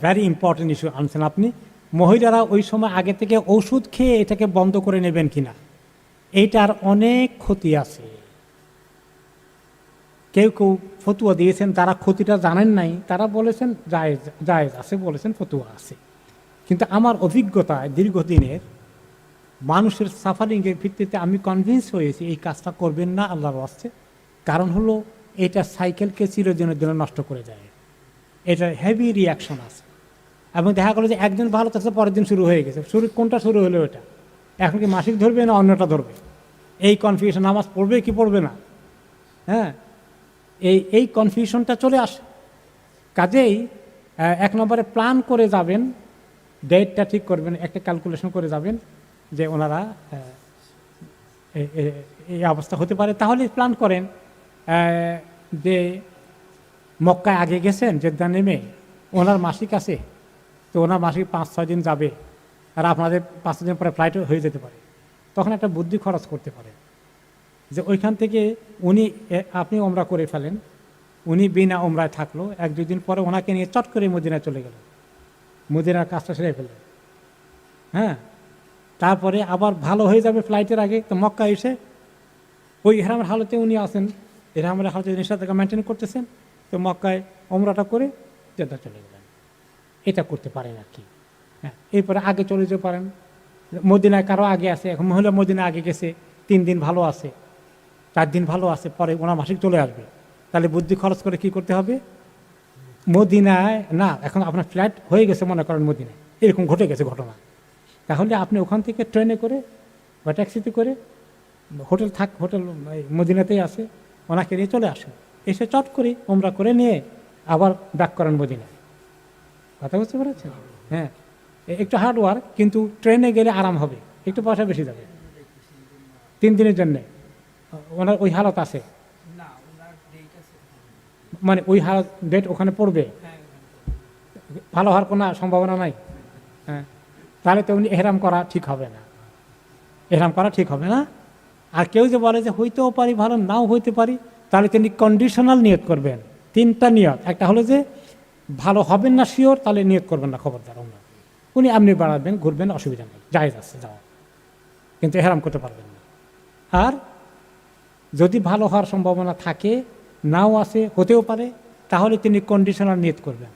Vary important issue আনছেন আপনি। মহিলারা ওই সময় আগে থেকে ওষুধ খেয়ে এটাকে বন্ধ করে নেবেন কিনা? এইটার অনেক ক্ষতি আছে। কেউ কেউ ফতুয়া দিয়েছেন তারা ক্ষতিটা জানেন নাই, তারা বলেছেন, জায়েজ জায়েজ আছে, বলেছেন, ফতুয়া আছে। কিন্তু আমার অভিজ্ঞতায় দীর্ঘদিনের, মানুষের সাফারিংয়ের ভিত্তিতে আমি কনভিন্স হয়েছি এই কাজটা করবেন না, আল্লাহর আসছে কারণ হলো, এটা সাইকেলকে চিরদিনের জন্য নষ্ট করে দেয় এটা হেভি রিয়াকশন আছে। এবং দেখা গেলো যে একদিন ভালো থাকছে পরের দিন শুরু হয়ে গেছে। শুরু কোনটা শুরু হলো এটা? এখন কি মাসিক ধরবে না অন্যটা ধরবে? এই কনফিউশন নামাজ পড়বে কি পড়বে না? হ্যাঁ? এই এই কনফিউশনটা চলে আসে। কাজেই এক নম্বরে প্ল্যান করে যাবেন ডেটটা ঠিক করবেন, একটা ক্যালকুলেশন করে যাবেন যে ওনারা এই অবস্থা হতে পারে। তাহলে প্ল্যান করেন যে মক্কায় আগে গেছেন জেদ্দা নেমে? ওনার মাসিক আছে, তো ওনার মাসিক পাঁচ, ছয় দিন যাবে। আর আপনাদের পাঁচ দিন পরে ফ্লাইট হয়ে যেতে পারে। তখন একটা বুদ্ধি খরচ করতে পারে। যে ওইখান থেকে উনি আপনি ওমরা করে ফেলেন। উনি বিনা ওমরায় থাকল। এক, দুই দিন পরে ওনাকে নিয়ে চট করে মদিনায় চলে গেল। মদিনার কাজটা সেরে ফেললেন। হ্যাঁ? তারপরে আবার ভালো হয়ে যাবে ফ্লাইটের আগে, তো মক্কা এসে ওই ইহরামের হালতে উনি আসেন ইহরামের হালতে নিষেধাজ্ঞা মেনটেন করতেছেন। তো মক্কায় ওমরাটা করে জেদ্দা চলে গেলেন। এটা করতে পারেন আর কি। হ্যাঁ এরপরে আগে চলে যেতে পারেন। মদিনায় কারও আগে আছে, এখন মহিলা মদিনা আগে গেছে, তিন দিন ভালো আছে, চার দিন ভালো আছে, পরে ওনার মাসিক চলে আসবে। তাহলে বুদ্ধি খরচ করে কি করতে হবে? মদিনায়, না, এখন আপনার ফ্ল্যাট হয়ে গেছে মনে করেন মদিনায়, এরকম ঘটে গেছে ঘটনা। তাহলে আপনি ওখান থেকে ট্রেনে করে বা ট্যাক্সিতে করে হোটেল থাক, হোটেল মদিনাতেই আছে, ওনাকে নিয়ে চলে আসেন। এসে চট করে ওমরা করে নিয়ে আবার ব্যাক করেন মদিনায়। কথা বুঝতে পেরেছেন? হ্যাঁ। একটু হার্ড ওয়ার্ক কিন্তু ট্রেনে গেলে আরাম হবে। একটু পয়সা বেশি যাবে। তিন দিনের জন্যে। ওনার ওই হালত আছে। মানে ওই হালত ডেট ওখানে পড়বে। ভালো হওয়ার কোনো সম্ভাবনা নাই। হ্যাঁ। তাহলে তো উনি এহরাম করা ঠিক হবে না। এহরাম করা ঠিক হবে না। আর কেউ যে বলে যে হইতেও পারি, ভালো নাও হইতে পারি তাহলে তিনি কন্ডিশনাল নিয়োগ করবেন। তিনটা নিয়ত। একটা হলো যে, ভালো হবেন না শিওর তাহলে নিয়োগ করবেন না, খবরদার ওনার উনি আপনি বাড়াবেন, ঘুরবেন, অসুবিধা নেই যাই আছে, যাওয়া। কিন্তু হেরাম করতে পারবেন না। আর যদি ভালো হওয়ার সম্ভাবনা থাকে, নাও আছে, হতেও পারে, তাহলে তিনি কন্ডিশনাল নিয়োগ করবেন।